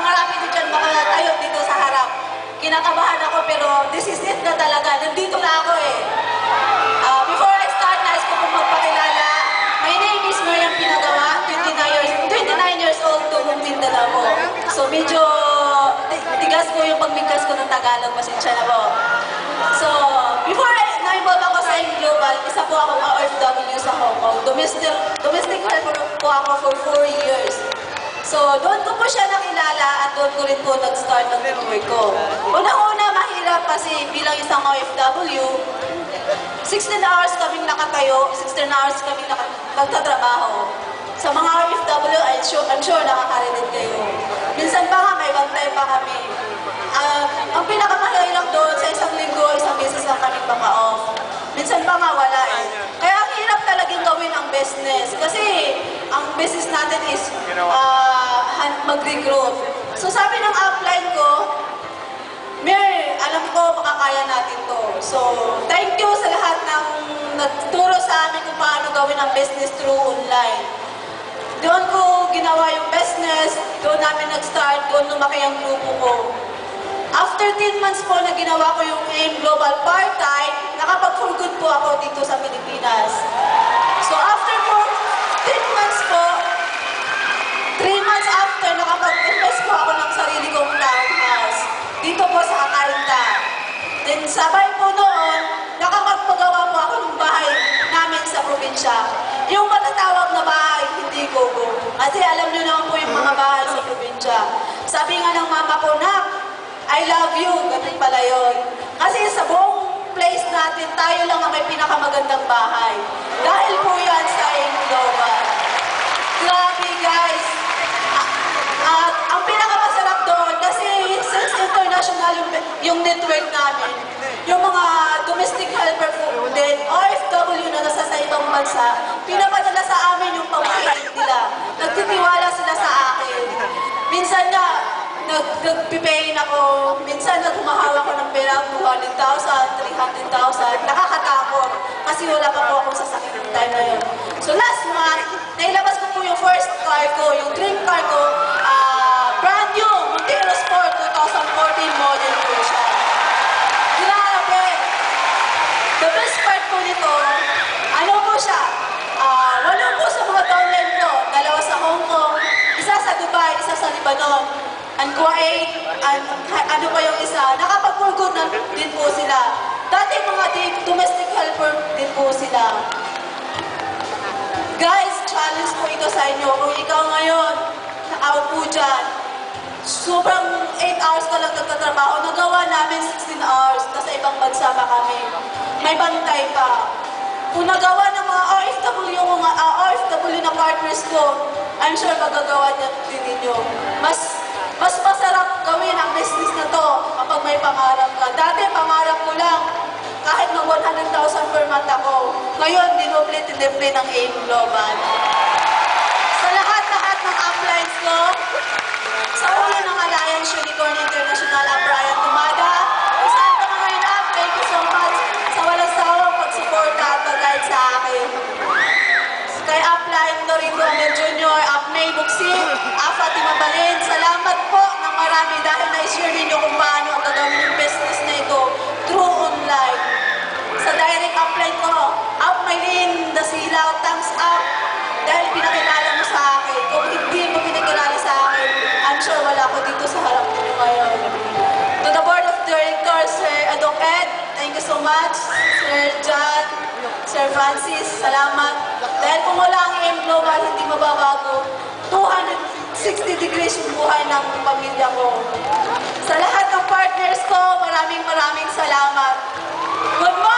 marami din dyan makatayo dito sa harap. Kinakabahan ako pero this is it na talaga. Nandito na ako eh. Ah, before I start, nais ko pong magpakilala. My name is Mariam Pinagawa, 29 years, 29 years old, tubong Mindanao. So medyo ti- tigas ko yung pagbigkas ko ng Tagalog, pasensya na po. So, before na-involve ako sa AIM Global, isa po akong OFW sa Hong Kong. Domestic, domestic po ako for 4 years. So, doon ko po siya nakilala at doon ko rin po nag-start ng network ko. Unang-una, mahirap kasi bilang isang OFW, 16 hours kaming nakatayo, 16 hours kaming nagtatrabaho. Sa mga OFW, I'm sure, I'm sure nakakarinig kayo. Minsan pa nga, may bantay pa kami. Ah, ang pinakamahirap doon, sa isang linggo, isang beses lang kami maka-off. Minsan pa nga, wala eh. Kaya ang hirap talagang gawin ang business. Kasi ang business natin is ah, mag-recruit. So sabi ng upline ko, Mer, alam ko makakaya natin to. So, thank you sa lahat ng nagturo sa amin kung paano gawin ang business through online. Doon ko ginawa yung business, doon namin nag-start, doon lumaki ang grupo ko. After 10 months po na ginawa ko yung AIM Global Part-Time, nakapag-for good po ako dito sa Pilipinas. Sabay po noon, nakapagpagawa po ako ng bahay namin sa probinsya. Yung matatawag na bahay, hindi ko go. Kasi alam niyo naman po yung mga bahay sa probinsya. Sabi nga ng mama ko, Nak, I love you. Ganun pala yun. Kasi sa buong place natin, tayo lang ang may pinakamagandang bahay. Dahil po yan sa Global. Grabe guys! At ang pinakamasarap doon, kasi since international yung, yung network namin, yung mga domestic helper po din, OFW na nasa sa ibang bansa, pinapadala sa amin yung pamakain nila. Nagtitiwala sila sa akin. Minsan na, nag, nagpipayin ako, minsan nagkumahawa ko ng pera, 200,000, 300,000, nakakatakot. Kasi wala pa po akong sasakit ng time na yun. So last month, nailabas ko po yung first car ko, yung dream car ko, ah, brand new, Montero Sport 2014 model po! The best part nito, ano po siya, ah, walo po sa mga downline ko, dalawa sa Hong Kong, isa sa Dubai, isa sa Lebanon, and Kuwait, and ano pa yung isa, nakapag-good na din po sila. Dati mga domestic helper din po sila. Guys, challenge po ito sa inyo. Kung ikaw ngayon, out po dyan, sobrang 8 hours ka lang nagtatrabaho, nagawa namin 16 hours, nasa ibang bansa kami. May bantay pa. Kung nagawa ng mga OFW, mga ah, OFW na partners ko, I'm sure magagawa din ninyo. Mas may pangarap ka. Dati pangarap ko lang, kahit mag 100,000 per month ako. Ngayon, dinoble tiniple ng AIM Global. So much. Sir John, Sir Francis, salamat. Dahil kung wala ang Global, hindi mababago. 260 degrees yung buhay ng pamilya ko. Sa lahat ng partners ko, maraming maraming salamat. Good morning!